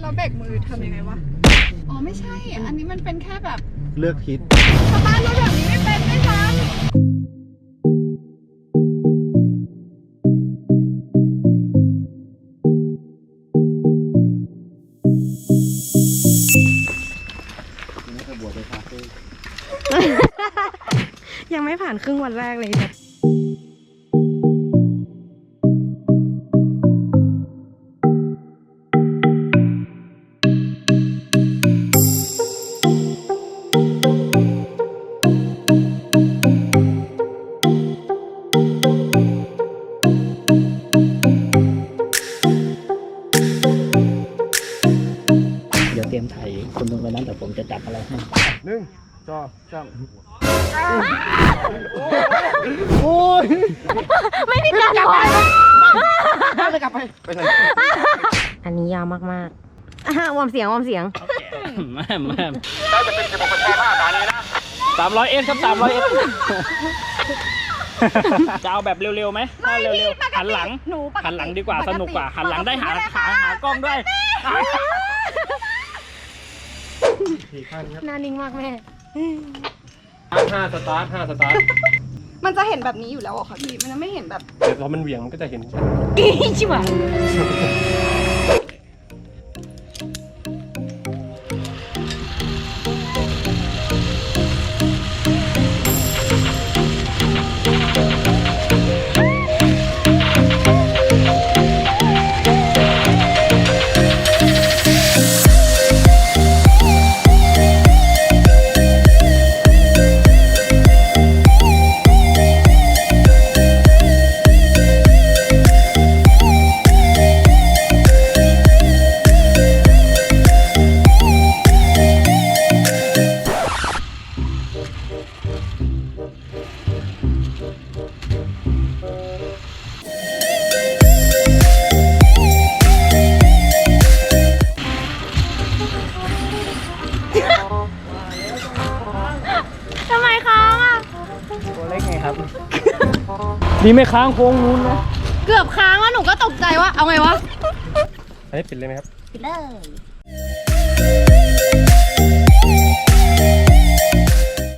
เราเบรกมือทำยังไงวะ อ๋อไม่ใช่ อันนี้มันเป็นแค่แบบเลือกทิศสตาร์ทรถแบบนี้ไม่เป็นไม่ซ้นี่ก็บวชไปคาเฟ่ยังไม่ผ่านครึ่งวันแรกเลยเดี๋ย มถ่ายคุณลุงไปนั้นแต่ผมจะจับอะไรให้หนึ่งสองสามโอ้ยไม่มีการถอยจะกลับไปไปไหนอันนี้ยาวมากๆอะวอร์มเสียงวอร์มเสียงแม่แม่สามร้อยเอสครับสามร้อยเอสจะเอาแบบเร็วๆไหมถ้าเร็วๆหันหลังำหนูปกติหันหลังดีกว่าสนุกกว่าหันหลังได้หาหาหากล้องด้วย สี่ขั้นครับหนานิ่งมากแม่ ห้าสตาร์ทห้าสตาร์ทมันจะเห็นแบบนี้อยู่แล้วเหรอคะพี่ มันจะไม่เห็นแบบ เดี๋ยวพอมันเหวี่ยงมันก็จะเห็นชัด ชิบห ทำไมค้างอะ ตัวเล็กไงครับ ดีไม่ค้างโค้งนู้นนะ เกือบค้างแล้วหนูก็ตกใจว่า เอาไงวะ อันนี้ปิดเลยไหมครับ ปิดเลย